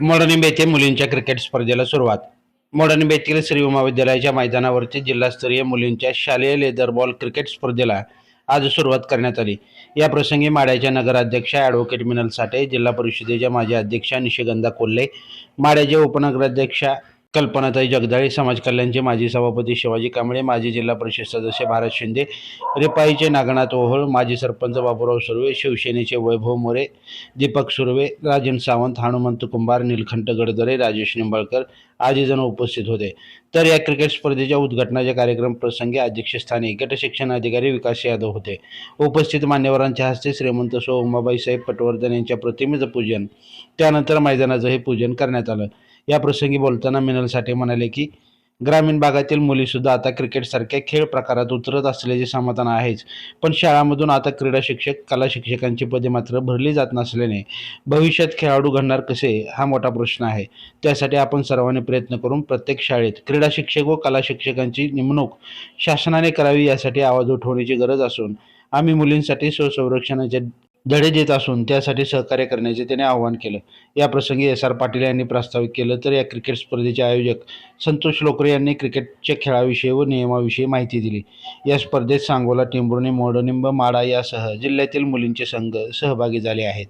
मोडनिंब येथे मुलींच्या क्रिकेट स्पर्धेला सुरुवात. मोडनिंब येथील श्री उमा विद्यालयाच्या मैदानावरती जिल्हास्तरीय मुलींच्या शालेय लेदर बॉल क्रिकेट स्पर्धेला आज सुरुवात करण्यात आली. या प्रसंगी माड्याच्या नगराध्यक्षा ॲडव्होकेट मिनल साठे जिल्हा परिषदेच्या माजी अध्यक्षा निशिगंधा कोल्हे माड्याच्या उपनगराध्यक्षा कल्पनाताई जगदाळे समाज कल्याणचे माजी सभापती शिवाजी कांबळे माजी जिल्हा परिषद सदस्य भारत शिंदे रिपाईचे नागनाथ ओहोळ माजी सरपंच बाबूराव सुर्वे शिवसेनेचे वैभव मोरे दीपक सुर्वे राजन सावंत हनुमंत कुंभार नीलखंठ गडदरे राजेश निंबाळकर आदी जण उपस्थित होते. तर या क्रिकेट स्पर्धेच्या उद्घाटनाच्या कार्यक्रम प्रसंगी अध्यक्षस्थानी गट शिक्षण अधिकारी विकास यादव होते. उपस्थित मान्यवरांच्या हस्ते श्रीमंत सो उमाबाई साहेब पटवर्धन यांच्या प्रतिमेचं पूजन त्यानंतर मैदानाचं हे पूजन करण्यात आलं. या प्रसंगी बोलताना मिनल साठे म्हणाले की ग्रामीण भागातील मुलीसुद्धा आता क्रिकेटसारख्या खेळ प्रकारात उतरत असल्याचे समाधान आहेच. पण शाळांमधून आता क्रीडा शिक्षक कला शिक्षकांची पदे मात्र भरली जात नसल्याने भविष्यात खेळाडू घडणार कसे हा मोठा प्रश्न आहे. त्यासाठी आपण सर्वांनी प्रयत्न करून प्रत्येक शाळेत क्रीडा शिक्षक व कला शिक्षकांची नेमणूक शासनाने करावी यासाठी आवाज उठवण्याची गरज असून आम्ही मुलींसाठी स्वसंरक्षणाचे धडे देत असून त्यासाठी सहकार्य करण्याचे त्याने आवाहन केलं. या प्रसंगी एस. आर. पाटील यांनी प्रस्तावित केलं तर या क्रिकेट स्पर्धेचे आयोजक संतोष लोकरे यांनी क्रिकेटच्या खेळाविषयी व नियमाविषयी माहिती दिली. या स्पर्धेत सांगोला टेंभुर्णी मोडनिंब माडा यासह जिल्ह्यातील मुलींचे संघ सहभागी झाले आहेत.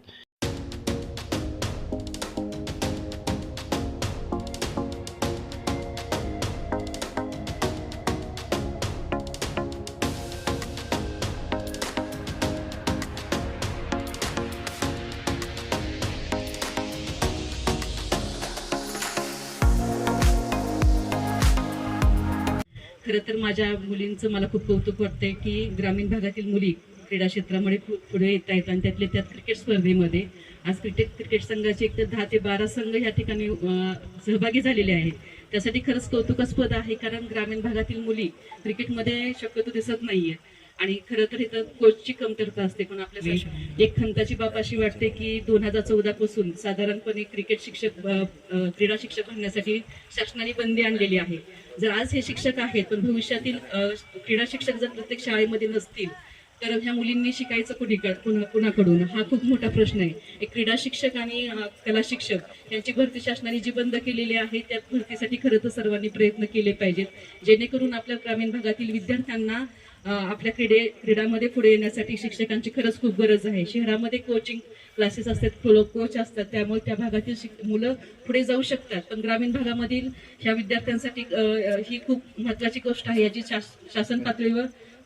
खरं तर माझ्या मुलींचं मला खूप कौतुक वाटतंय की ग्रामीण भागातील मुली क्रीडा क्षेत्रामध्ये खूप पुढे येत आहेत आणि त्यातले त्यात क्रिकेट स्पर्धेमध्ये. आज क्रिकेट क्रिकेट संघाचे एक तर दहा ते बारा संघ या ठिकाणी सहभागी झालेले आहेत. त्यासाठी खरंच कौतुकास्पद आहे कारण ग्रामीण भागातील मुली क्रिकेटमध्ये शक्यतो दिसत नाही आहे आणि खरं तर इथं कोचची कमतरता असते पण आपल्या एक खंताची बाब अशी वाटते की दोन हजार चौदा पासून साधारणपणे क्रिकेट शिक्षक क्रीडा शिक्षक बनण्यासाठी शासनाने बंदी आणलेली आहे. जर आज हे शिक्षक आहेत पण भविष्यातील क्रीडा शिक्षक जर प्रत्येक शाळेमध्ये नसतील तर ह्या मुलींनी शिकायचं कुणी कुणा- कुणाकडून? हा खूप मोठा प्रश्न आहे. एक क्रीडा शिक्षक आणि कला शिक्षक यांची भरती शासनाने जी बंद केलेली आहे त्या भरतीसाठी खरं तर सर्वांनी प्रयत्न केले पाहिजेत. जेणेकरून आपल्या ग्रामीण भागातील विद्यार्थ्यांना आपल्या क्रीडे क्रीडामध्ये पुढे येण्यासाठी शिक्षकांची खरंच खूप गरज आहे. शहरामध्ये कोचिंग क्लासेस असतात कोच असतात. त्यामुळे त्या भागातील शिक मुलं पुढे जाऊ शकतात. पण ग्रामीण भागामधील ह्या विद्यार्थ्यांसाठी ही खूप महत्वाची गोष्ट आहे. याची शास- शासन पातळीवर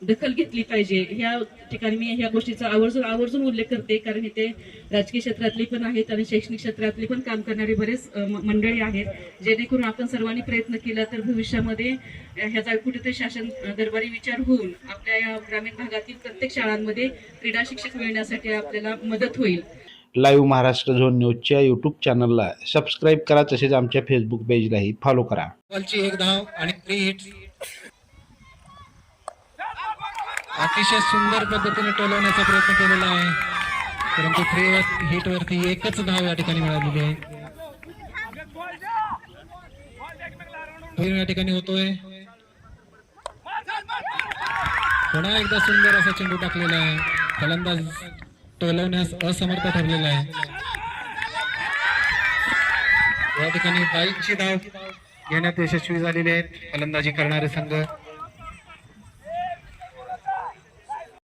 दखल घेतली पाहिजे. ह्या ठिकाणी मी ह्या गोष्टीचा आवर्जून आवर्जून उल्लेख करते. कारण इथे राजकीय क्षेत्रातली पण आहेत आणि शैक्षणिक क्षेत्रातली पण काम करणारी बरेच मंडळी आहेत. जेणेकरून आपण सर्वांनी प्रयत्न केला तर भविष्यामध्ये ह्याचा कुठेतरी शासन दरबारी विचार होऊन आपल्या या ग्रामीण भागातील प्रत्येक शाळांमध्ये क्रीडा शिक्षक मिळण्यासाठी आपल्याला मदत होईल. लाईव्ह महाराष्ट्र झोन न्यूजच्या यूट्यूब चॅनलला सबस्क्राईब करा. तसेच आमच्या फेसबुक पेजलाही फॉलो करा. बॉलची एक धाव आणि थ्री हिट अतिशय सुंदर पद्धतीने टोलवण्याचा प्रयत्न केलेला आहे. परंतु थ्री हिट वरती एकच धाव या ठिकाणी मिळालेली आहे. या ठिकाणी होतोय. पुन्हा एकदा सुंदर असा चेंडू टाकलेला आहे. फलंदाज टोलवण्यास असमर्थ ठरलेला आहे. या ठिकाणी बाईकची धाव घेण्यात यशस्वी झालेली आहेत फलंदाजी करणारे संघ.